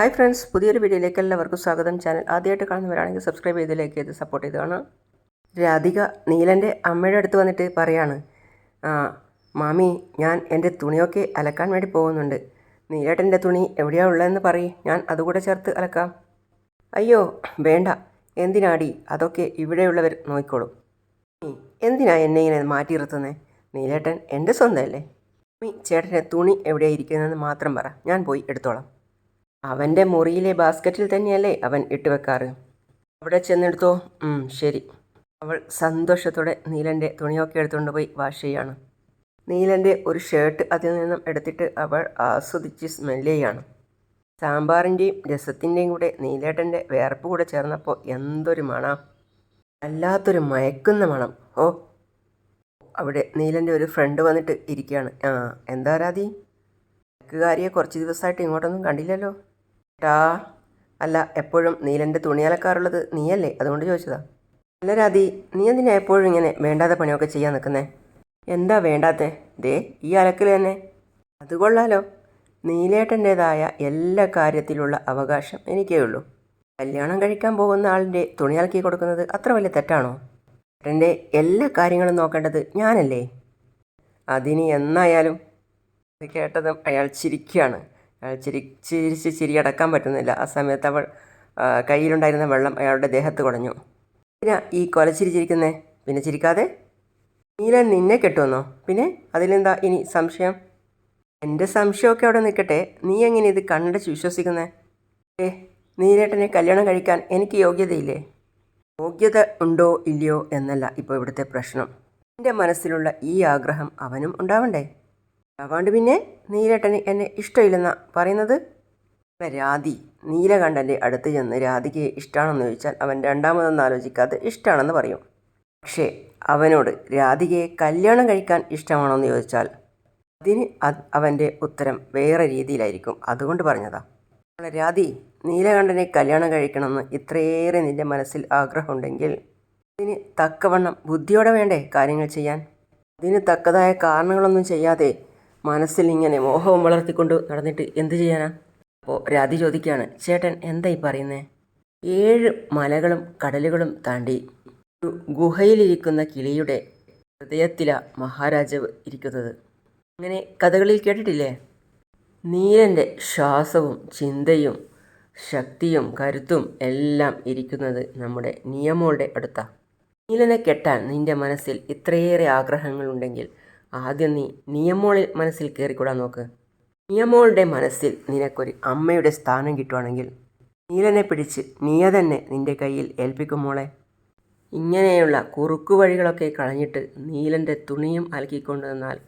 Hi friends പുതിയൊരു വീഡിയോയിലേക്ക് എല്ലാവർക്കും സ്വാഗതം. ചാനൽ ആദ്യമായിട്ട് കാണുന്നവരാണെങ്കിൽ സബ്സ്ക്രൈബ് ചെയ്ത് ലൈക്ക് ചെയ്ത് സപ്പോർട്ട് ചെയ്ത് കാണാം. രാധിക നീലന്റെ അമ്മയുടെ അടുത്ത് വന്നിട്ട് പറയാണ് മാമി ഞാൻ എന്റെ തുണിയൊക്കെ അലക്കാൻ വേണ്ടി പോകുന്നുണ്ട്. നീലേട്ടന്റെ തുണി എവിടെയാണ് ഉള്ളതെന്ന് പറയും. ഞാൻ അതുകൂടെ ചേർത്ത് അലക്കാം. അയ്യോ വേണ്ട. എന്തിനാടി? അതൊക്കെ ഇവിടെയുള്ളവർ നോക്കിക്കോളും. എന്തിനാ എന്നെ ഇങ്ങനെ മാറ്റി നിർത്തുന്നത് നീലേട്ടൻ എന്റെ സ്വന്തമല്ലേ? ചേട്ടന്റെ തുണി എവിടെയാണ് ഇരിക്കുന്നതെന്ന് മാത്രം പറ. ഞാൻ പോയി എടുത്തോളാം. അവന്റെ മുറിയിലെ ബാസ്ക്കറ്റിൽ തന്നെയല്ലേ അവൻ ഇട്ടുവെക്കാറ് അവിടെ ചെന്നെടുത്തോ? ശരി. അവൾ സന്തോഷത്തോടെ നീലന്റെ തുണിയൊക്കെ എടുത്തുകൊണ്ട് പോയി വാഷ് ചെയ്യാണ്. നീലന്റെ ഒരു ഷർട്ട് അതിൽ നിന്നും എടുത്തിട്ട് അവൾ ആസ്വദിച്ച് സ്മെല്ല് ചെയ്യാണ്. സാമ്പാറിന്റെയും രസത്തിന്റെയും കൂടെ നീലേട്ടന്റെ വേർപ്പ് കൂടെ ചേർന്നപ്പോൾ എന്തൊരു മണം. അല്ലാത്തൊരു മയക്കുന്ന മണം. ഓ അവിടെ നീലന്റെ ഒരു ഫ്രണ്ട് വന്നിട്ട് ഇരിക്കുകയാണ്. ആ എന്താ രാതി തെക്കുകാരിയെ കുറച്ച് ദിവസമായിട്ട് ഇങ്ങോട്ടൊന്നും കണ്ടില്ലല്ലോ. ടാ. അല്ല എപ്പോഴും നീലന്റെ തുണി അലക്കാറുള്ളത് നീയല്ലേ? അതുകൊണ്ട് ചോദിച്ചതാ. അല്ല രാതി നീ എന്തിനാ എപ്പോഴും ഇങ്ങനെ വേണ്ടാത്ത പണിയൊക്കെ ചെയ്യാൻ നിൽക്കുന്നേ? എന്താ വേണ്ടാത്തെ? ദേ ഈ അലക്കൽ തന്നെ. അത് കൊള്ളാലോ. നീലേട്ടന്റേതായ എല്ലാ കാര്യത്തിലുള്ള അവകാശം എനിക്കേ ഉള്ളൂ. കല്യാണം കഴിക്കാൻ പോകുന്ന ആളിന്റെ തുണി അലക്കി കൊടുക്കുന്നത് അത്ര വലിയ തെറ്റാണോ? ഏട്ടന്റെ എല്ലാ കാര്യങ്ങളും നോക്കേണ്ടത് ഞാനല്ലേ? അതിനി എന്നായാലും? അത് കേട്ടതും അയാൾ ചിരിക്കുകയാണ്. ചിരി ചിരിച്ച് ചിരി അടക്കാൻ പറ്റുന്നില്ല. ആ സമയത്ത് അവൾ കയ്യിലുണ്ടായിരുന്ന വെള്ളം അയാളുടെ ദേഹത്ത് കുടഞ്ഞു. പിന്നെ ഈ കൊലച്ചിരി ചിരിക്കുന്നേ പിന്നെ ചിരിക്കാതെ? നീല നിന്നെ കെട്ടുമെന്നോ പിന്നെ അതിലെന്താ ഇനി സംശയം? എന്റെ സംശയമൊക്കെ അവിടെ നിൽക്കട്ടെ. നീ എങ്ങനെ ഇത് കണ്ടിച്ച് വിശ്വസിക്കുന്നേ? ഏ നീലേട്ടനെ കല്യാണം കഴിക്കാൻ എനിക്ക് യോഗ്യതയില്ലേ? യോഗ്യത ഉണ്ടോ ഇല്ലയോ എന്നല്ല ഇപ്പോൾ ഇവിടുത്തെ പ്രശ്നം. എന്റെ മനസ്സിലുള്ള ഈ ആഗ്രഹം അവനും ഉണ്ടാവണ്ടേ? അതുകൊണ്ട് പിന്നെ നീലേട്ടന് എന്നെ ഇഷ്ടമില്ലെന്നാ പറയുന്നത്? രാധി നീലകണ്ഠന്റെ അടുത്ത് ചെന്ന് രാധിക്ക് ഇഷ്ടമാണെന്ന് ചോദിച്ചാൽ അവൻ രണ്ടാമതൊന്നും ആലോചിക്കാതെ ഇഷ്ടമാണെന്ന് പറയും. പക്ഷേ അവനോട് രാധികയെ കല്യാണം കഴിക്കാൻ ഇഷ്ടമാണോ എന്ന് ചോദിച്ചാൽ അതിന് അത് അവന്റെ ഉത്തരം വേറെ രീതിയിലായിരിക്കും അതുകൊണ്ട് പറഞ്ഞതാ. രാധി നീലകണ്ഠനെ കല്യാണം കഴിക്കണമെന്ന് ഇത്രയേറെ നിന്റെ മനസ്സിൽ ആഗ്രഹമുണ്ടെങ്കിൽ അതിന് തക്കവണ്ണം ബുദ്ധിയോടെ വേണ്ടേ കാര്യങ്ങൾ ചെയ്യാൻ? അതിന് തക്കതായ കാരണങ്ങളൊന്നും ചെയ്യാതെ മനസ്സിൽ ഇങ്ങനെ മോഹവും വളർത്തിക്കൊണ്ട് നടന്നിട്ട് എന്ത് ചെയ്യാനാ? അപ്പോൾ രാധി ചോദിക്കുകയാണ് ചേട്ടൻ എന്തായി പറയുന്നേ? ഏഴ് മലകളും കടലുകളും താണ്ടി ഒരു ഗുഹയിലിരിക്കുന്ന കിളിയുടെ ഹൃദയത്തിലാ മഹാരാജാവ് ഇരിക്കുന്നത്. അങ്ങനെ കഥകളിൽ കേട്ടിട്ടില്ലേ? നീലന്റെ ശ്വാസവും ചിന്തയും ശക്തിയും കരുത്തും എല്ലാം ഇരിക്കുന്നത് നമ്മുടെ നിയമോളുടെ അടുത്താണ് നീലനെ കെട്ടാൻ നിന്റെ മനസ്സിൽ ഇത്രയേറെ ആഗ്രഹങ്ങളുണ്ടെങ്കിൽ ആദ്യം നീ നിയമോളിൽ മനസ്സിൽ കയറിക്കൂടാൻ നോക്ക്. നിയമോളുടെ മനസ്സിൽ നിനക്കൊരു അമ്മയുടെ സ്ഥാനം കിട്ടുവാണെങ്കിൽ നീലനെ പിടിച്ച് നീയ തന്നെ നിന്റെ കയ്യിൽ ഏൽപ്പിക്കും മോളെ. ഇങ്ങനെയുള്ള കുറുക്കു വഴികളൊക്കെ കളഞ്ഞിട്ട് നീലന്റെ തുണിയും അലക്കിക്കൊണ്ട് നിന്നാൽ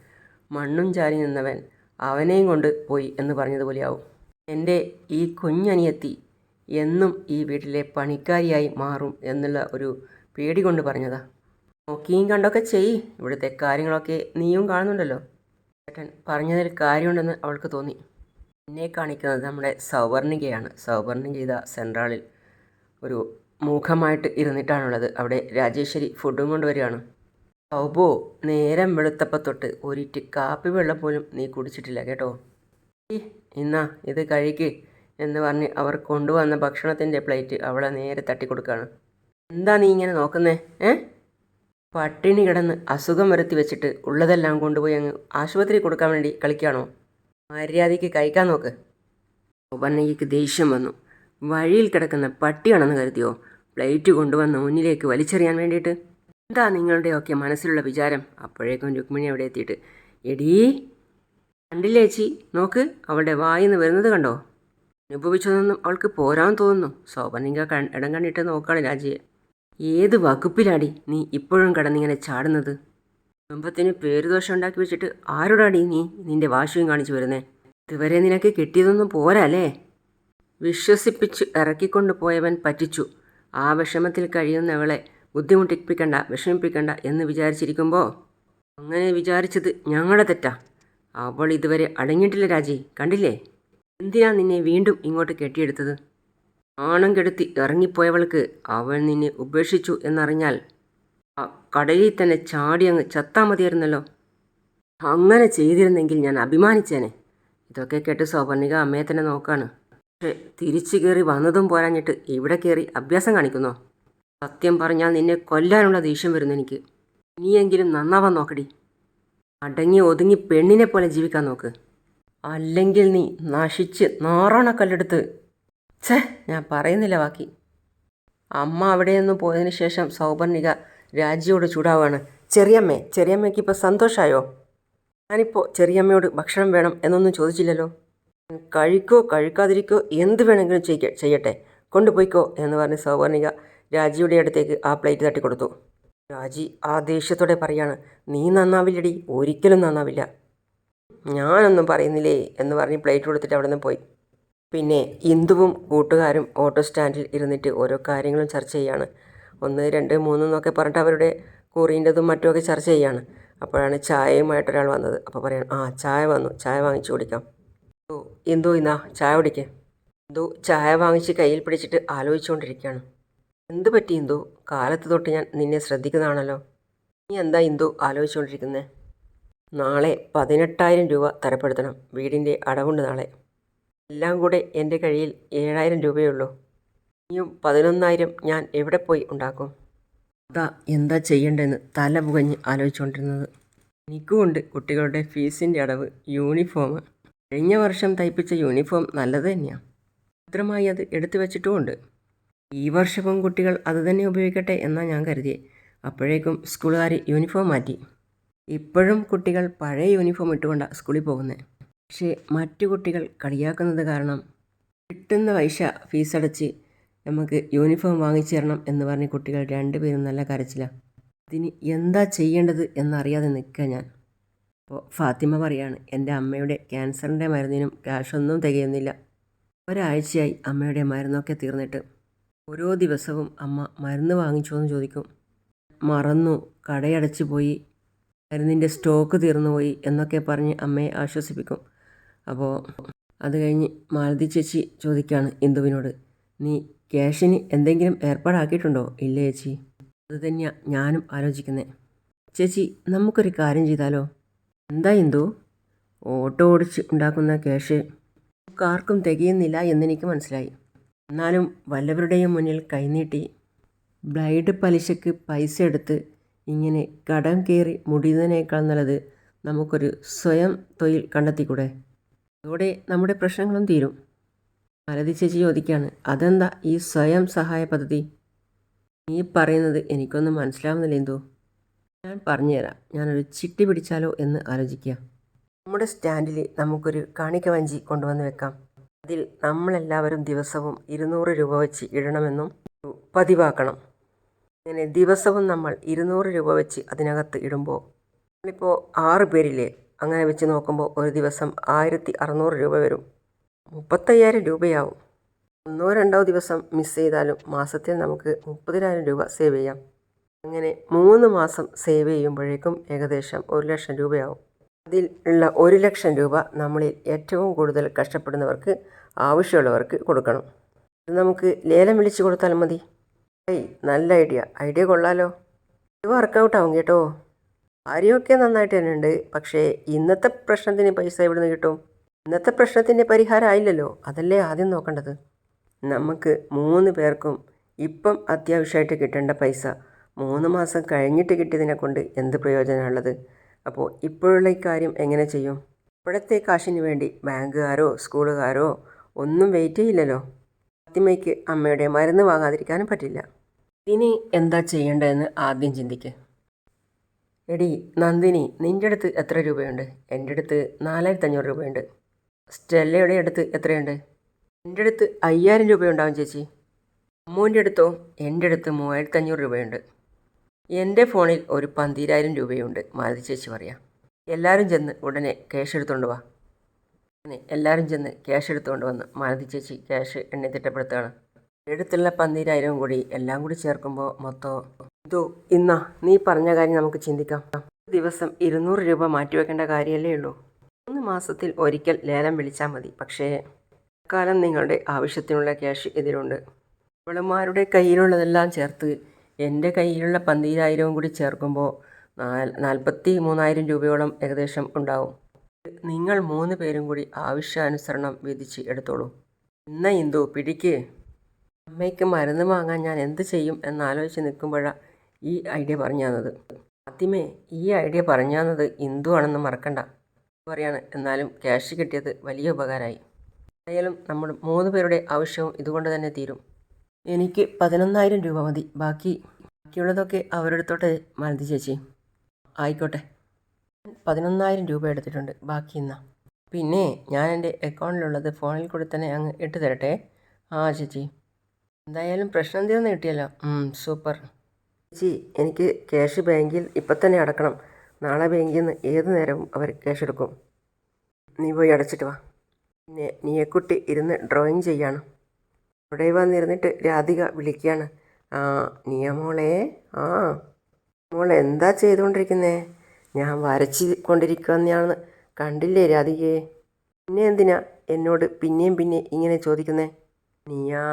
മണ്ണും ചാരി നിന്നവൻ അവനെയും കൊണ്ട് പോയി എന്ന് പറഞ്ഞതുപോലെയാവും. എന്റെ ഈ കുഞ്ഞനിയത്തി എന്നും ഈ വീട്ടിലെ പണിക്കാരിയായി മാറും എന്നുള്ള ഒരു പേടി കൊണ്ട് പറഞ്ഞതാ. നോക്കിയും കണ്ടൊക്കെ ചെയ്. ഇവിടുത്തെ കാര്യങ്ങളൊക്കെ നീയും കാണുന്നുണ്ടല്ലോ. ചേട്ടൻ പറഞ്ഞതിൽ കാര്യമുണ്ടെന്ന് അവൾക്ക് തോന്നി. എന്നെ കാണിക്കുന്നത് നമ്മുടെ സൗവർണികയാണ്. സൗവർണിക ചെയ്ത സെൻട്രാളിൽ ഒരു മുഖമായിട്ട് ഇരുന്നിട്ടാണുള്ളത്. അവിടെ രാജേശ്വരി ഫുഡും കൊണ്ടുവരികയാണ്. സൗബോ നേരം വെളുത്തപ്പം തൊട്ട് ഒരിറ്റ് കാപ്പി വെള്ളം പോലും നീ കുടിച്ചിട്ടില്ല കേട്ടോ? ഇന്നാ ഇത് കഴിക്ക് എന്ന് പറഞ്ഞ് അവർ കൊണ്ടുവന്ന ഭക്ഷണത്തിന്റെ പ്ലേറ്റ് അവളെ നേരെ തട്ടിക്കൊടുക്കുകയാണ്. എന്താ നീ ഇങ്ങനെ നോക്കുന്നേ ഏ? പട്ടിണി കിടന്ന് അസുഖം വരുത്തി വെച്ചിട്ട് ഉള്ളതെല്ലാം കൊണ്ടുപോയി അങ്ങ് ആശുപത്രി കൊടുക്കാൻ വേണ്ടി കളിക്കുകയാണോ? മര്യാദയ്ക്ക് കഴിക്കാൻ നോക്ക്. ഉപന്നയ്ക്ക് ദേഷ്യം വന്നു. വഴിയിൽ കിടക്കുന്ന പട്ടിയാണെന്ന് കരുതിയോ? പ്ലേറ്റ് കൊണ്ടുവന്ന് മുന്നിലേക്ക് വലിച്ചെറിയാൻ വേണ്ടിയിട്ട്? എന്താ നിങ്ങളുടെയൊക്കെ മനസ്സിലുള്ള വിചാരം? അപ്പോഴേക്കും രുക്മിണി അവിടെ എത്തിയിട്ട് എടീ കണ്ടില്ലേ ചേച്ചി? നോക്ക് അവളുടെ വായിന്ന് വരുന്നത് കണ്ടോ? അനുഭവിച്ചതൊന്നും അവൾക്ക് പോരാൻ തോന്നുന്നു. കൺ ഇടം കണ്ടിട്ട് നോക്കുകയാണ് രാജിയെ. ഏത് വകുപ്പിലാടി നീ ഇപ്പോഴും കടന്നിങ്ങനെ ചാടുന്നത്? കുടുംബത്തിന് പേരുദോഷം ഉണ്ടാക്കി വെച്ചിട്ട് ആരോടാടി നീ നിന്റെ വാശിയും കാണിച്ചു വരുന്നേ? ഇതുവരെ നിനക്ക് കിട്ടിയതൊന്നും പോരല്ലേ? വിശ്വസിപ്പിച്ച് ഇറക്കിക്കൊണ്ട് പോയവൻ പറ്റിച്ചു. ആ വിഷമത്തിൽ കഴിയുന്നവളെ ബുദ്ധിമുട്ടിപ്പിക്കണ്ട വിഷമിപ്പിക്കണ്ട എന്ന് വിചാരിച്ചിരിക്കുമ്പോൾ അങ്ങനെ വിചാരിച്ചത് ഞങ്ങളുടെ തെറ്റാ. അവൾ ഇതുവരെ അടങ്ങിയിട്ടില്ല രാജി. കണ്ടില്ലേ? എന്തിനാ നിന്നെ വീണ്ടും ഇങ്ങോട്ട് കെട്ടിയെടുത്തത്? ആണം കെടുത്തി ഇറങ്ങിപ്പോയവൾക്ക് അവൾ നിന്നെ ഉപേക്ഷിച്ചു എന്നറിഞ്ഞാൽ ആ കടലിൽ തന്നെ ചാടി അങ്ങ് ചത്താ മതിയായിരുന്നല്ലോ. അങ്ങനെ ചെയ്തിരുന്നെങ്കിൽ ഞാൻ അഭിമാനിച്ചേനെ. ഇതൊക്കെ കേട്ട് സൗപർണിക അമ്മയെ തന്നെ നോക്കാണ്. പക്ഷേ തിരിച്ചു കയറി വന്നതും പോരാഞ്ഞിട്ട് ഇവിടെ കയറി അഭ്യാസം കാണിക്കുന്നോ? സത്യം പറഞ്ഞാൽ നിന്നെ കൊല്ലാനുള്ള ദേഷ്യം വരുന്നു എനിക്ക്. ഇനിയെങ്കിലും നന്നാവാൻ നോക്കടി. അടങ്ങി ഒതുങ്ങി പെണ്ണിനെ പോലെ ജീവിക്കാൻ നോക്ക്. അല്ലെങ്കിൽ നീ നശിച്ച് നാറാണക്കല്ലെടുത്ത് ഛേ ഞാൻ പറയുന്നില്ല ബാക്കി. അമ്മ അവിടെ നിന്ന് പോയതിന് ശേഷം സൗപർണിക രാജിയോട് ചൂടാവാണ്. ചെറിയമ്മേ ചെറിയമ്മയ്ക്ക് ഇപ്പോൾ സന്തോഷമായോ ഞാനിപ്പോൾ ചെറിയമ്മയോട് ഭക്ഷണം വേണം എന്നൊന്നും ചോദിച്ചില്ലല്ലോ. കഴിക്കോ കഴിക്കാതിരിക്കോ എന്ത് വേണമെങ്കിലും ചെയ്യ ചെയ്യട്ടെ. കൊണ്ടുപോയിക്കോ എന്ന് പറഞ്ഞ് സൗവർണിക രാജിയുടെ അടുത്തേക്ക് ആ പ്ലേറ്റ് തട്ടിക്കൊടുത്തു. രാജി ആ ദേഷ്യത്തോടെ പറയാണ് നീ നന്നാവില്ലടി ഒരിക്കലും നന്നാവില്ല. ഞാനൊന്നും പറയുന്നില്ലേ? എന്ന് പറഞ്ഞ് പ്ലേറ്റ് കൊടുത്തിട്ട് അവിടെ നിന്ന് പോയി. പിന്നെ ഇന്ദുവും കൂട്ടുകാരും ഓട്ടോ സ്റ്റാൻഡിൽ ഇരുന്നിട്ട് ഓരോ കാര്യങ്ങളും ചർച്ച ചെയ്യാണ്. ഒന്ന് രണ്ട് മൂന്ന് എന്നൊക്കെ പറഞ്ഞിട്ട് അവരുടെ കുറീന്റെതും മറ്റുമൊക്കെ ചർച്ച ചെയ്യാണ്. അപ്പോഴാണ് ചായയുമായിട്ട് ഒരാൾ വന്നത്. അപ്പോൾ പറയാം ആ ചായ വന്നു. ചായ വാങ്ങിച്ചു കുടിക്കാം. ഓ ഇന്ദു ഇന്നാ ചായ കുടിക്കേ. ഇന്ദു ചായ വാങ്ങിച്ച് കയ്യിൽ പിടിച്ചിട്ട് ആലോചിച്ചുകൊണ്ടിരിക്കുകയാണ്. എന്ത് പറ്റി ഇന്ദു? കാലത്ത് തൊട്ട് ഞാൻ നിന്നെ ശ്രദ്ധിക്കുന്നതാണല്ലോ. നീ എന്താ ഇന്ദു ആലോചിച്ചുകൊണ്ടിരിക്കുന്നത് നാളെ പതിനെട്ടായിരം രൂപ തരപ്പെടുത്തണം. വീടിന്റെ അടവുണ്ട് നാളെ. എല്ലാം കൂടെ എന്റെ കയ്യിൽ ഏഴായിരം രൂപയേ ഉള്ളൂ ഇനിയും പതിനൊന്നായിരം ഞാൻ എവിടെ പോയി ഉണ്ടാക്കും? അതാ എന്താ ചെയ്യേണ്ടതെന്ന് തല പുകഞ്ഞ് ആലോചിച്ചുകൊണ്ടിരുന്നത്. എനിക്കുമുണ്ട് കുട്ടികളുടെ ഫീസിന്റെ അടവ് യൂണിഫോം കഴിഞ്ഞ വർഷം തയ്പ്പിച്ച യൂണിഫോം നല്ലത് തന്നെയാണ് ഭദ്രമായി അത് എടുത്തു വച്ചിട്ടുമുണ്ട്. ഈ വർഷവും കുട്ടികൾ അത് തന്നെ ഉപയോഗിക്കട്ടെ എന്നാണ് ഞാൻ കരുതിയേ. അപ്പോഴേക്കും സ്കൂളുകാർ യൂണിഫോം മാറ്റി. ഇപ്പോഴും കുട്ടികൾ പഴയ യൂണിഫോം ഇട്ടുകൊണ്ടാണ് സ്കൂളിൽ പോകുന്നത് പക്ഷേ മറ്റു കുട്ടികൾ കളിയാക്കുന്നത് കാരണം കിട്ടുന്ന പൈസ ഫീസടച്ച് നമുക്ക് യൂണിഫോം വാങ്ങിച്ചു തരണം എന്ന് പറഞ്ഞ് കുട്ടികൾ രണ്ടുപേരും നല്ല കരച്ചിലാണ് അതിന് എന്താ ചെയ്യേണ്ടത് എന്നറിയാതെ നിൽക്കുക ഞാൻ. അപ്പോൾ ഫാത്തിമ പറയാണ് എന്റെ അമ്മയുടെ ക്യാൻസറിന്റെ മരുന്നിനും ക്യാഷൊന്നും തികയുന്നില്ല. ഒരാഴ്ചയായി അമ്മയുടെ മരുന്നൊക്കെ തീർന്നിട്ട് ഓരോ ദിവസവും അമ്മ മരുന്ന് വാങ്ങിച്ചോ എന്ന് ചോദിക്കും. മറന്നു കടയടച്ചു പോയി മരുന്നിന്റെ സ്റ്റോക്ക് തീർന്നു പോയി എന്നൊക്കെ പറഞ്ഞ് അമ്മയെ ആശ്വസിപ്പിക്കും. അപ്പോൾ അത് കഴിഞ്ഞ് മാലതി ചേച്ചി ചോദിക്കുകയാണ് ഇന്ദുവിനോട് നീ ക്യാഷിന് എന്തെങ്കിലും ഏർപ്പാടാക്കിയിട്ടുണ്ടോ? ഇല്ലേ ചേച്ചി? അത് തന്നെയാണ് ഞാനും ആലോചിക്കുന്നത് ചേച്ചി നമുക്കൊരു കാര്യം ചെയ്താലോ? എന്താ ഇന്ദു? ഓട്ടോ ഓടിച്ച് ഉണ്ടാക്കുന്ന ക്യാഷ് ആർക്കും തികയുന്നില്ല എന്നെനിക്ക് മനസ്സിലായി. എന്നാലും വല്ലവരുടെയും മുന്നിൽ കൈനീട്ടി ബ്ലൈഡ് പലിശയ്ക്ക് പൈസ എടുത്ത് ഇങ്ങനെ കടം കയറി മുടിയുന്നതിനേക്കാൾ നല്ലത് നമുക്കൊരു സ്വയം തൊഴിൽ കണ്ടെത്തിക്കൂടെ? അതോടെ നമ്മുടെ പ്രശ്നങ്ങളും തീരും. മലതി ചേച്ചി ചോദിക്കുകയാണ് അതെന്താ ഈ സ്വയം സഹായ പദ്ധതി? നീ പറയുന്നത് എനിക്കൊന്നും മനസ്സിലാവുന്നില്ല എന്തോ ഞാൻ പറഞ്ഞുതരാം. ഞാനൊരു ചിട്ടി പിടിച്ചാലോ എന്ന് ആലോചിക്കുക. നമ്മുടെ സ്റ്റാൻഡിൽ നമുക്കൊരു കാണിക്ക വഞ്ചി കൊണ്ടുവന്ന് വെക്കാം. അതിൽ നമ്മളെല്ലാവരും ദിവസവും ഇരുന്നൂറ് രൂപ വെച്ച് ഇടണമെന്നും പതിവാക്കണം. അങ്ങനെ ദിവസവും നമ്മൾ ഇരുന്നൂറ് രൂപ വെച്ച് അതിനകത്ത് ഇടുമ്പോൾ നമ്മളിപ്പോൾ ആറ് പേരില്ലേ അങ്ങനെ വെച്ച് നോക്കുമ്പോൾ ഒരു ദിവസം ആയിരത്തി അറുന്നൂറ് രൂപ വരും. മുപ്പത്തയ്യായിരം രൂപയാവും. ഒന്നോ രണ്ടോ ദിവസം മിസ് ചെയ്താലും മാസത്തിൽ നമുക്ക് മുപ്പതിനായിരം രൂപ സേവ് ചെയ്യാം. അങ്ങനെ മൂന്ന് മാസം സേവ് ചെയ്യുമ്പോഴേക്കും ഏകദേശം ഒരു ലക്ഷം രൂപയാവും. അതിൽ ഉള്ള ഒരു ലക്ഷം രൂപ നമ്മളിൽ ഏറ്റവും കൂടുതൽ കഷ്ടപ്പെടുന്നവർക്ക് ആവശ്യമുള്ളവർക്ക് കൊടുക്കണം. ഇത് നമുക്ക് ലേലം വിളിച്ചു കൊടുത്താൽ മതി. നല്ല ഐഡിയ ഐഡിയ കൊള്ളാലോ. ഇത് വർക്കൗട്ടാവും കേട്ടോ. കാര്യമൊക്കെ നന്നായിട്ട് തന്നെ ഉണ്ട് പക്ഷേ ഇന്നത്തെ പ്രശ്നത്തിന് പൈസ എവിടുന്ന് കിട്ടും? ഇന്നത്തെ പ്രശ്നത്തിന്റെ പരിഹാരം ആയില്ലല്ലോ. അതല്ലേ ആദ്യം നോക്കേണ്ടത്. നമുക്ക് മൂന്ന് പേർക്കും ഇപ്പം അത്യാവശ്യമായിട്ട് കിട്ടേണ്ട പൈസ മൂന്ന് മാസം കഴിഞ്ഞിട്ട് കിട്ടിയതിനെ കൊണ്ട് എന്ത് പ്രയോജനമുള്ളത് അപ്പോൾ ഇപ്പോഴുള്ള ഇക്കാര്യം കാര്യം എങ്ങനെ ചെയ്യും? ഇപ്പോഴത്തെ കാശിന് വേണ്ടി ബാങ്കുകാരോ സ്കൂളുകാരോ ഒന്നും വെയിറ്റ് ചെയ്യില്ലല്ലോ. ഫാത്തിമയ്ക്ക് അമ്മയുടെ മരുന്ന് വാങ്ങാതിരിക്കാനും പറ്റില്ല. ഇനി എന്താ ചെയ്യേണ്ടതെന്ന് ആദ്യം ചിന്തിക്ക്. എടി നന്ദിനി നിന്റെ അടുത്ത് എത്ര രൂപയുണ്ട്? എന്റെ അടുത്ത് നാലായിരത്തി അഞ്ഞൂറ് രൂപയുണ്ട്. സ്റ്റെല്ലയുടെ അടുത്ത് എത്രയുണ്ട്? എന്റെ അടുത്ത് അയ്യായിരം രൂപയുണ്ടാവും ചേച്ചി. അമ്മൂന്റെ അടുത്തോ എന്റെ അടുത്ത് മൂവായിരത്തി അഞ്ഞൂറ് രൂപയുണ്ട്. എന്റെ ഫോണിൽ ഒരു പന്തിരായിരം രൂപയുണ്ട്. മാലതി ചേച്ചി പറയാം. എല്ലാവരും ചെന്ന് ഉടനെ ക്യാഷ് എടുത്തുകൊണ്ട് വാ. എല്ലാവരും ചെന്ന് ക്യാഷ് എടുത്തുകൊണ്ട് വന്ന് മാലതി ചേച്ചി ക്യാഷ് എണ്ണി തിട്ടപ്പെടുത്തുകയാണ്. എടുത്തുള്ള പന്തിരായിരം കൂടി എല്ലാം കൂടി ചേർക്കുമ്പോൾ മൊത്തം ഇതോ ഇന്നാ നീ പറഞ്ഞ കാര്യം നമുക്ക് ചിന്തിക്കാം. ദിവസം ഇരുന്നൂറ് രൂപ മാറ്റിവെക്കേണ്ട കാര്യമല്ലേ ഉള്ളൂ. മൂന്ന് മാസത്തിൽ ഒരിക്കൽ ലേലം വിളിച്ചാൽ മതി. പക്ഷേ കാലം നിങ്ങളുടെ ആവശ്യത്തിനുള്ള ക്യാഷ് ഇതിലുണ്ട്. ഇവളുമാരുടെ കയ്യിലുള്ളതെല്ലാം ചേർത്ത് എന്റെ കയ്യിലുള്ള പന്തിരായിരവും കൂടി ചേർക്കുമ്പോൾ നാൽ നാൽപ്പത്തി മൂന്നായിരം രൂപയോളം ഏകദേശം ഉണ്ടാവും. നിങ്ങൾ മൂന്ന് പേരും കൂടി ആവശ്യാനുസരണം വിധിച്ച് എടുത്തോളൂ. എന്നാ ഇന്ദു പിടിക്ക്. അമ്മയ്ക്ക് മരുന്ന് വാങ്ങാൻ ഞാൻ എന്ത് ചെയ്യും എന്നാലോചിച്ച് നിൽക്കുമ്പോഴാണ് ഈ ഐഡിയ പറഞ്ഞു തന്നത് ആദ്യമേ ഈ ഐഡിയ പറഞ്ഞു തന്നത് ഇന്ദു ആണെന്ന് മറക്കണ്ട പറയാണ് എന്നാലും ക്യാഷ് കിട്ടിയത് വലിയ ഉപകാരമായി. എന്തായാലും നമ്മൾ മൂന്ന് പേരുടെ ആവശ്യവും ഇതുകൊണ്ട് തന്നെ തീരും. എനിക്ക് പതിനൊന്നായിരം രൂപ മതി. ബാക്കി ബാക്കിയുള്ളതൊക്കെ അവരെടുത്തോട്ടെ മാലതി ചേച്ചി. ആയിക്കോട്ടെ. പതിനൊന്നായിരം രൂപ എടുത്തിട്ടുണ്ട്. ബാക്കി ഇന്നാ. പിന്നെ ഞാൻ എന്റെ അക്കൗണ്ടിലുള്ളത് ഫോണിൽ കൂടി തന്നെ അങ്ങ് ഇട്ട് തരട്ടെ. ആ ചേച്ചി. എന്തായാലും പ്രശ്നം തീർന്ന് കിട്ടിയല്ലോ സൂപ്പർ. ചേച്ചി എനിക്ക് ക്യാഷ് ബാങ്കിൽ ഇപ്പം തന്നെ അടക്കണം. നാളെ ബാങ്കിൽ നിന്ന് ഏത് നേരവും അവർ ക്യാഷ് എടുക്കും. നീ പോയി അടച്ചിട്ട് വാ. പിന്നെ നീയക്കുട്ടി ഇരുന്ന് ഡ്രോയിങ് ചെയ്യാണ്. അവിടെ വന്നിരുന്നിട്ട് രാധിക വിളിക്കുകയാണ്. ആ നീയ മോളെ ആ. മോൾ എന്താ ചെയ്തുകൊണ്ടിരിക്കുന്നേ? ഞാൻ വരച്ച് കൊണ്ടിരിക്കുകയെന്നാണ് കണ്ടില്ലേ രാധികയെ? പിന്നെ എന്തിനാ എന്നോട് പിന്നെയും പിന്നെ ഇങ്ങനെ ചോദിക്കുന്നേ? നീയാ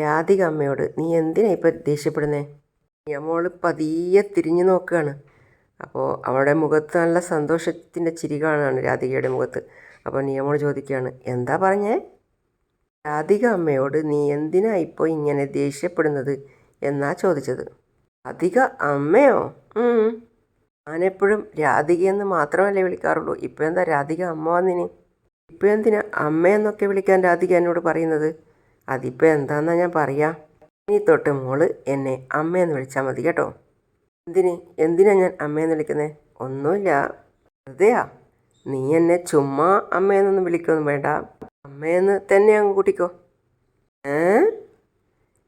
രാധിക അമ്മയോട് നീ എന്തിനാ ഇപ്പം ദേഷ്യപ്പെടുന്നേ? മോൾ പതിയെ തിരിഞ്ഞു നോക്കുകയാണ് അപ്പോൾ അവളുടെ മുഖത്ത് നല്ല സന്തോഷത്തിന്റെ ചിരി കാണാണ് രാധികയുടെ മുഖത്ത്. അപ്പോൾ നിയമോൾ ചോദിക്കുകയാണ് എന്താ പറഞ്ഞേ? രാധിക അമ്മയോട് നീ എന്തിനാ ഇപ്പോൾ ഇങ്ങനെ ദേഷ്യപ്പെടുന്നത്? എന്നാ ചോദിച്ചത്. രാധിക അമ്മയോ. ഞാനെപ്പോഴും രാധികയെന്ന് മാത്രമല്ലേ വിളിക്കാറുള്ളൂ. ഇപ്പോൾ എന്താ രാധിക അമ്മ വന്നിനി? ഇപ്പോൾ എന്തിനാ അമ്മയെന്നൊക്കെ വിളിക്കാൻ രാധിക എന്നോട് പറയുന്നത്? അതിപ്പോൾ എന്താന്നാ ഞാൻ പറയാ. ഇനി തൊട്ട് മോൾ എന്നെ അമ്മയെന്ന് വിളിച്ചാൽ മതി കേട്ടോ. എന്തിന്? എന്തിനാ ഞാൻ അമ്മയെന്ന് വിളിക്കുന്നത് ഒന്നുമില്ല വെറുതെയാ. നീ എന്നെ ചുമ്മാ അമ്മയെന്നൊന്നും വിളിക്കൊന്നും വേണ്ട. അമ്മയെന്ന് തന്നെ അങ്ങ് കൂട്ടിക്കോ. ഏ?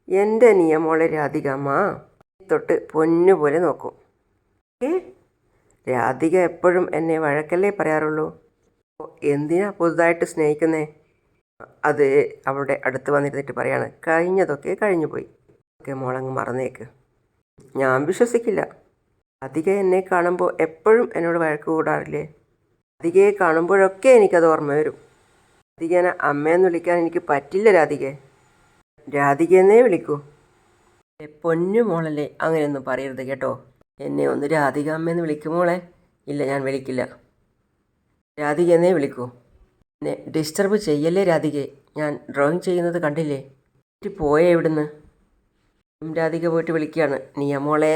എന്റെ നിയമോളെ രാധികമ്മ തൊട്ട് പൊന്നു പോലെ നോക്കും. ഏ? രാധിക എപ്പോഴും എന്നെ വഴക്കല്ലേ പറയാറുള്ളൂ? എന്തിനാ പുതുതായിട്ട് സ്നേഹിക്കുന്നേ? അത് അവിടെ അടുത്ത് വന്നിരുന്നിട്ട് പറയാണ് കഴിഞ്ഞതൊക്കെ കഴിഞ്ഞു പോയി ഒക്കെ മോളങ്ങ് മറന്നേക്ക്. ഞാൻ വിശ്വസിക്കില്ല. അധികം എന്നെ കാണുമ്പോൾ എപ്പോഴും എന്നോട് വഴക്ക് കൂടാറില്ലേ? അധികയെ കാണുമ്പോഴൊക്കെ എനിക്കത് ഓർമ്മ വരും. രാധികനെ അമ്മയെന്ന് വിളിക്കാൻ എനിക്ക് പറ്റില്ല രാധികെ രാധികയെന്നേ വിളിക്കൂ. പൊന്നു മോളല്ലേ അങ്ങനെയൊന്നും പറയരുത് കേട്ടോ. എന്നെ ഒന്ന് രാധിക അമ്മയെന്ന് വിളിക്കുമോളെ ഇല്ല ഞാൻ വിളിക്കില്ല. രാധിക എന്നേ വിളിക്കൂ. എന്നെ ഡിസ്റ്റർബ് ചെയ്യല്ലേ രാധികെ? ഞാൻ ഡ്രോയിങ് ചെയ്യുന്നത് കണ്ടില്ലേ? എനിക്ക് പോയേ ഇവിടുന്ന്. രാധിക പോയിട്ട് വിളിക്കുകയാണ്. നീ മോളെ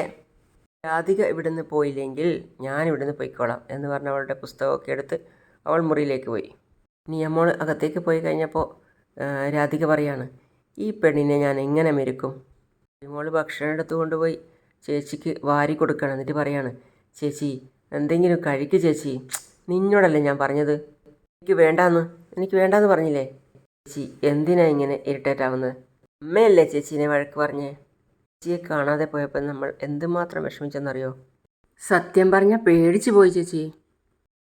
രാധിക ഇവിടുന്ന് പോയില്ലെങ്കിൽ ഞാൻ ഇവിടുന്ന് പോയിക്കോളാം എന്ന് പറഞ്ഞ അവളുടെ പുസ്തകമൊക്കെ എടുത്ത് അവൾ മുറിയിലേക്ക് പോയി. നിയമോൾ അകത്തേക്ക് പോയി കഴിഞ്ഞപ്പോൾ രാധിക പറയാണ് ഈ പെണ്ണിനെ ഞാൻ എങ്ങനെ മെരുക്കും? നിയമോൾ ഭക്ഷണം എടുത്തു കൊണ്ടുപോയി ചേച്ചിക്ക് വാരി കൊടുക്കണം എന്നിട്ട് പറയാണ് ചേച്ചി എന്തെങ്കിലും കഴിക്കു ചേച്ചി. നിന്നോടല്ലേ ഞാൻ പറഞ്ഞത്? എനിക്ക് വേണ്ടാന്ന്. എനിക്ക് വേണ്ടാന്ന് പറഞ്ഞില്ലേ? ചേച്ചി എന്തിനാ ഇങ്ങനെ ഇറിറ്റേറ്റ് ആവുന്നത്? അമ്മയല്ലേ ചേച്ചീനെ വഴക്ക് പറഞ്ഞേ? ചേച്ചിയെ കാണാതെ പോയപ്പോൾ നമ്മൾ എന്തുമാത്രം വിഷമിച്ചെന്നറിയോ? സത്യം പറഞ്ഞാൽ പേടിച്ചു പോയി ചേച്ചി.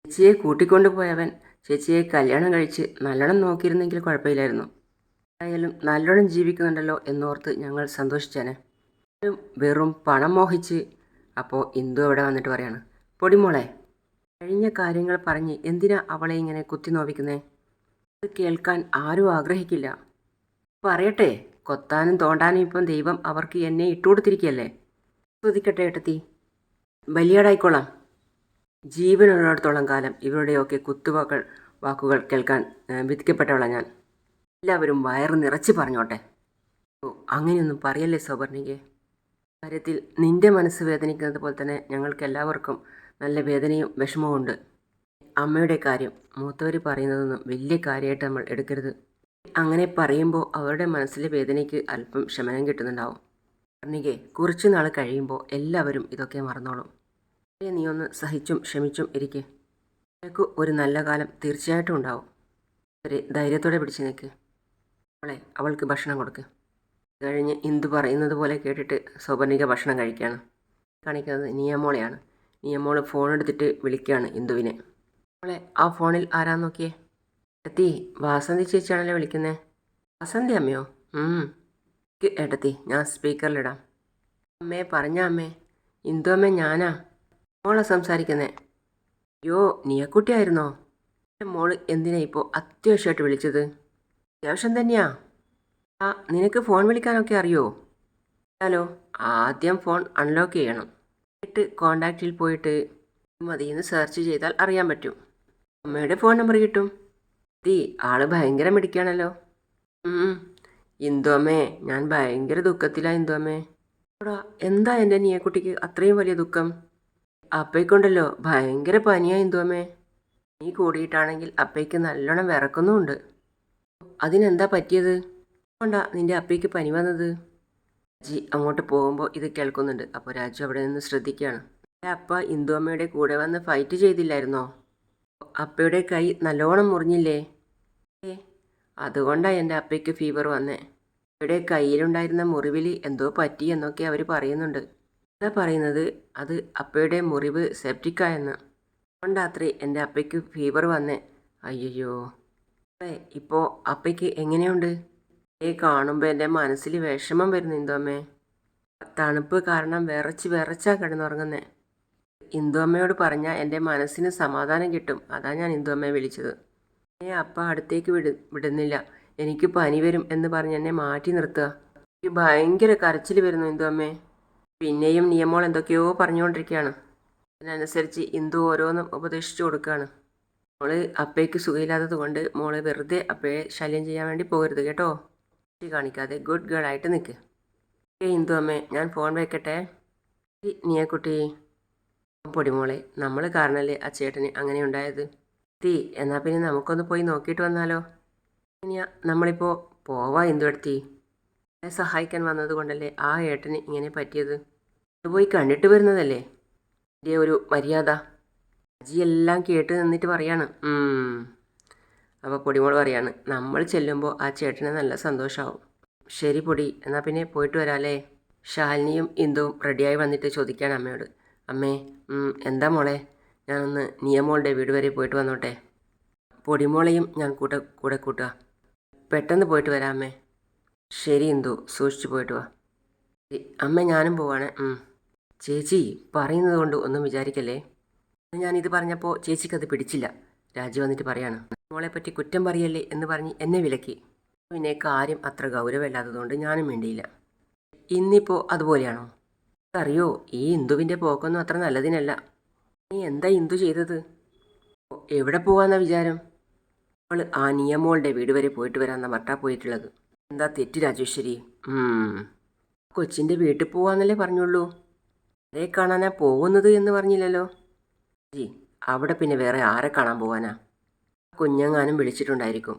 ചേച്ചിയെ കൂട്ടിക്കൊണ്ടു പോയവൻ ചേച്ചിയെ കല്യാണം കഴിച്ച് നല്ലോണം നോക്കിയിരുന്നെങ്കിൽ കുഴപ്പമില്ലായിരുന്നു. എന്തായാലും നല്ലോണം ജീവിക്കുന്നുണ്ടല്ലോ എന്നോർത്ത് ഞങ്ങൾ സന്തോഷിച്ചേനെ. വെറും പണം മോഹിച്ച് അപ്പോൾ ഇന്ദു അവിടെ വന്നിട്ട് പറയാണ് പൊടിമോളെ കഴിഞ്ഞ കാര്യങ്ങൾ പറഞ്ഞ് എന്തിനാ അവളെ ഇങ്ങനെ കുത്തി നോവിക്കുന്നേ? അത് കേൾക്കാൻ ആരും ആഗ്രഹിക്കില്ല. പറയട്ടെ കൊത്താനും തോണ്ടാനും ഇപ്പം ദൈവം അവർക്ക് എന്നെ ഇട്ടുകൊടുത്തിരിക്കുകയല്ലേ? ശ്രദ്ധിക്കട്ടെ ഏട്ടത്തി. ബലിയാടായിക്കോളാം. ജീവനുള്ളിടത്തോളം കാലം ഇവരുടെയൊക്കെ കുത്തുവാക്കൾ വാക്കുകൾ കേൾക്കാൻ വിധിക്കപ്പെട്ടവളാണ് ഞാൻ. എല്ലാവരും വയറ് നിറച്ച് പറഞ്ഞോട്ടെ. ഓ അങ്ങനെയൊന്നും പറയല്ലേ സൗവർണികെ കാര്യത്തിൽ നിന്റെ മനസ്സ് വേദനിക്കുന്നത് പോലെ തന്നെ ഞങ്ങൾക്ക് എല്ലാവർക്കും നല്ല വേദനയും വിഷമവും ഉണ്ട്. അമ്മയുടെ കാര്യം മൂത്തവർ പറയുന്നതൊന്നും വലിയ കാര്യമായിട്ട് നമ്മൾ എടുക്കരുത്. അങ്ങനെ പറയുമ്പോൾ അവരുടെ മനസ്സിലെ വേദനയ്ക്ക് അല്പം ശമനം കിട്ടുന്നുണ്ടാവും. കർണികെ കുറച്ച് നാൾ കഴിയുമ്പോൾ എല്ലാവരും ഇതൊക്കെ മറന്നോളും. നീ ഒന്ന് സഹിച്ചും ക്ഷമിച്ചും ഇരിക്കെ. നിനക്ക് ഒരു നല്ല കാലം തീർച്ചയായിട്ടും ഉണ്ടാവും. അവരെ ധൈര്യത്തോടെ പിടിച്ച് നിൽക്ക് അവളെ അവൾക്ക് ഭക്ഷണം കൊടുക്ക്. കഴിഞ്ഞ് ഇന്ദു പറയുന്നത് പോലെ കേട്ടിട്ട് സൗപർണിക ഭക്ഷണം കഴിക്കുകയാണ് കാണിക്കുന്നത് നിയമോളെയാണ് നിയമോൾ ഫോൺ എടുത്തിട്ട് വിളിക്കുകയാണ് ഇന്ദുവിനെ. മോളെ ആ ഫോണിൽ ആരാന്ന് നോക്കിയേ? എടത്തി വാസന്തി ചേച്ചിയാണല്ലോ വിളിക്കുന്നത് വാസന്തി അമ്മയോ? എടത്തി ഞാൻ സ്പീക്കറിലിടാം. അമ്മേ പറഞ്ഞ അമ്മേ. ഇന്ദു അമ്മേ ഞാനാ. മോളെ സംസാരിക്കുന്നേ. അയ്യോ നീയക്കുട്ടിയായിരുന്നോ? എന്റെ മോൾ എന്തിനാ ഇപ്പോൾ അത്യാവശ്യമായിട്ട് വിളിച്ചത്? അത്യാവശ്യം തന്നെയാ. ആ നിനക്ക് ഫോൺ വിളിക്കാനൊക്കെ അറിയോ? ഹലോ ആദ്യം ഫോൺ അൺലോക്ക് ചെയ്യണം. എന്നിട്ട് കോണ്ടാക്റ്റിൽ പോയിട്ട് മതിയെന്ന് സെർച്ച് ചെയ്താൽ അറിയാൻ പറ്റും. അമ്മയുടെ ഫോൺ നമ്പർ കിട്ടും. തീ ആൾ ഭയങ്കര മിടിക്കുകയാണല്ലോ ഉം. ഇന്ദുവമ്മേ ഞാൻ ഭയങ്കര ദുഃഖത്തിലാ ഇന്ദുവമ്മേ എടാ എന്താ എന്റെ നീയക്കുട്ടിക്ക് അത്രയും വലിയ ദുഃഖം? അപ്പയ്ക്കുണ്ടല്ലോ ഭയങ്കര പനിയാ ഇന്ദുവമ്മേ നീ കൂടിയിട്ടാണെങ്കിൽ അപ്പയ്ക്ക് നല്ലോണം വിറക്കുന്നുമുണ്ട്. അതിനെന്താ പറ്റിയത്? കൊണ്ടാ നിന്റെ അപ്പയ്ക്ക് പനി വന്നത്? രാജി അങ്ങോട്ട് പോകുമ്പോൾ ഇത് കേൾക്കുന്നുണ്ട്. അപ്പോൾ രാജു അവിടെ നിന്ന് ശ്രദ്ധിക്കുകയാണ്. അപ്പ ഇന്ദുവമ്മയുടെ കൂടെ വന്ന് ഫൈറ്റ് ചെയ്തില്ലായിരുന്നോ? അപ്പയുടെ കൈ നല്ലോണം മുറിഞ്ഞില്ലേ? ഏ അതുകൊണ്ടാണ് എന്റെ അപ്പയ്ക്ക് ഫീവർ വന്നേ. അപ്പയുടെ കയ്യിലുണ്ടായിരുന്ന മുറിവിൽ എന്തോ പറ്റി എന്നൊക്കെ അവർ പറയുന്നുണ്ട്. എന്താ പറയുന്നത്? അത് അപ്പയുടെ മുറിവ് സെപ്റ്റിക്കായെന്ന് അതുകൊണ്ടാത്രേ എന്റെ അപ്പയ്ക്ക് ഫീവർ വന്നേ. അയ്യോ ഇപ്പോൾ അപ്പയ്ക്ക് എങ്ങനെയുണ്ട്? ഏ കാണുമ്പോൾ എന്റെ മനസ്സിൽ വിഷമം വരുന്നു ഇന്ദുമ്മേ തണുപ്പ് കാരണം വിറച്ച് വിറച്ചാ കിടന്നുറങ്ങുന്നേ. ഇന്ദുമ്മയോട് പറഞ്ഞാൽ എന്റെ മനസ്സിന് സമാധാനം കിട്ടും. അതാ ഞാൻ ഇന്ദുമ്മയെ വിളിച്ചത്. എന്നെ അപ്പ അടുത്തേക്ക് വിട വിടുന്നില്ല. എനിക്ക് പനി വരും എന്ന് പറഞ്ഞ് എന്നെ മാറ്റി നിർത്തുക. എനിക്ക് ഭയങ്കര കരച്ചിൽ വരുന്നു ഇന്ദുമ്മേ പിന്നെയും നിയമോൾ എന്തൊക്കെയോ പറഞ്ഞുകൊണ്ടിരിക്കുകയാണ്. അതിനനുസരിച്ച് ഇന്ദു ഓരോന്നും ഉപദേശിച്ചു കൊടുക്കുകയാണ്. മോൾ അപ്പയ്ക്ക് സുഖമില്ലാത്തത് കൊണ്ട് മോൾ വെറുതെ അപ്പയെ ശല്യം ചെയ്യാൻ വേണ്ടി പോകരുത് കേട്ടോ. ശരി കാണിക്കാതെ ഗുഡ് ഗേൾ ആയിട്ട് നിൽക്ക് ഏ ഇന്ദു അമ്മേ ഞാൻ ഫോൺ വയ്ക്കട്ടെ നീയ കുട്ടി. പൊടിമോളെ നമ്മൾ കാരണല്ലേ ആ ചേട്ടന് അങ്ങനെ ഉണ്ടായത്? തീ എന്നാൽ പിന്നെ നമുക്കൊന്ന് പോയി നോക്കിയിട്ട് വന്നാലോ? ഇനിയാ നമ്മളിപ്പോൾ പോവാ ഇന്ദു എടുത്തി. എന്നെ സഹായിക്കാൻ വന്നത് കൊണ്ടല്ലേ ആ ഏട്ടന് ഇങ്ങനെ പറ്റിയത്? പോയി കണ്ടിട്ട് വരുന്നതല്ലേ? എന്റെ ഒരു മര്യാദ. അജി എല്ലാം കേട്ട് നിന്നിട്ട് പറയാണ്. അപ്പോൾ പൊടിമോൾ പറയാണ് നമ്മൾ ചെല്ലുമ്പോൾ ആ ചേട്ടന് നല്ല സന്തോഷമാവും ശരി പൊടി എന്നാൽ പിന്നെ പോയിട്ട് വരാല്ലേ? ശാലിനിയും ഇന്ദുവും റെഡിയായി വന്നിട്ട് ചോദിക്കുകയാണ് അമ്മയോട്. അമ്മേ എന്താ മോളെ? ഞാനൊന്ന് നിയമോളുടെ വീട് വരെ പോയിട്ട് വന്നോട്ടെ. പൊടിമോളെയും ഞാൻ കൂട്ട കൂടെ കൂട്ടുക. പെട്ടെന്ന് പോയിട്ട് വരാം അമ്മേ. ശരി ഇന്ദു സൂക്ഷിച്ചു പോയിട്ട് വാ. അമ്മ ഞാനും പോവാണ് ചേച്ചി പറയുന്നത് കൊണ്ട് ഒന്നും വിചാരിക്കല്ലേ? ഞാനിത് പറഞ്ഞപ്പോൾ ചേച്ചിക്കത് പിടിച്ചില്ല രാജി വന്നിട്ട് പറയാണ്. മോളെ പറ്റി കുറ്റം പറയല്ലേ എന്ന് പറഞ്ഞ് എന്നെ വിലക്കി. പിന്നെ കാര്യം അത്ര ഗൗരവമില്ലാത്തതുകൊണ്ട് ഞാനും വേണ്ടിയില്ല ഇന്നിപ്പോൾ അതുപോലെയാണോ? അറിയോ ഈ ഇന്ദുവിന്റെ പോക്കൊന്നും അത്ര നല്ലതിനല്ല. നീ എന്താ ഇന്ദു ചെയ്തത്? എവിടെ പോകാമെന്ന വിചാരം? അവൾ ആ നിയമോളുടെ വീട് വരെ പോയിട്ട് വരാന്ന മട്ടാ പോയിട്ടുള്ളത്? എന്താ തെറ്റ് രാജേശ്വരി. കൊച്ചിന്റെ വീട്ടിൽ പോവാന്നല്ലേ പറഞ്ഞുള്ളൂ. ആരെ കാണാനാ പോകുന്നത് എന്ന് പറഞ്ഞില്ലല്ലോ. ജി അവിടെ പിന്നെ വേറെ ആരെ കാണാൻ പോവാനാ? കുഞ്ഞങ്ങാനും വിളിച്ചിട്ടുണ്ടായിരിക്കും.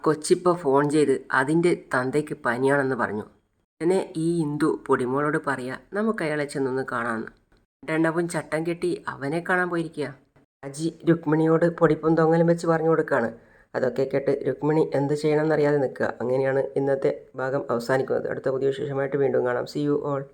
കൊച്ചിപ്പോൾ ഫോൺ ചെയ്ത് അതിന്റെ തന്തയ്ക്ക് പനിയാണെന്ന് പറഞ്ഞു. ഉടനെ ഈ ഇന്ദു പൊടിമോളോട് പറയാ നമുക്ക് അയാളെ ചെന്നൊന്ന് കാണാമെന്ന് രണ്ടവും ചട്ടം കെട്ടി അവനെ കാണാൻ പോയിരിക്കുക അജി രുക്മിണിയോട് പൊടിപ്പും തൊങ്ങലും വെച്ച് പറഞ്ഞു കൊടുക്കുകയാണ് അതൊക്കെ കേട്ട് രുക്മിണി എന്ത് ചെയ്യണമെന്നറിയാതെ നിൽക്കുക. അങ്ങനെയാണ് ഇന്നത്തെ ഭാഗം അവസാനിക്കുന്നത്. അടുത്ത പുതിയ വിശേഷമായിട്ട് വീണ്ടും കാണാം. C you all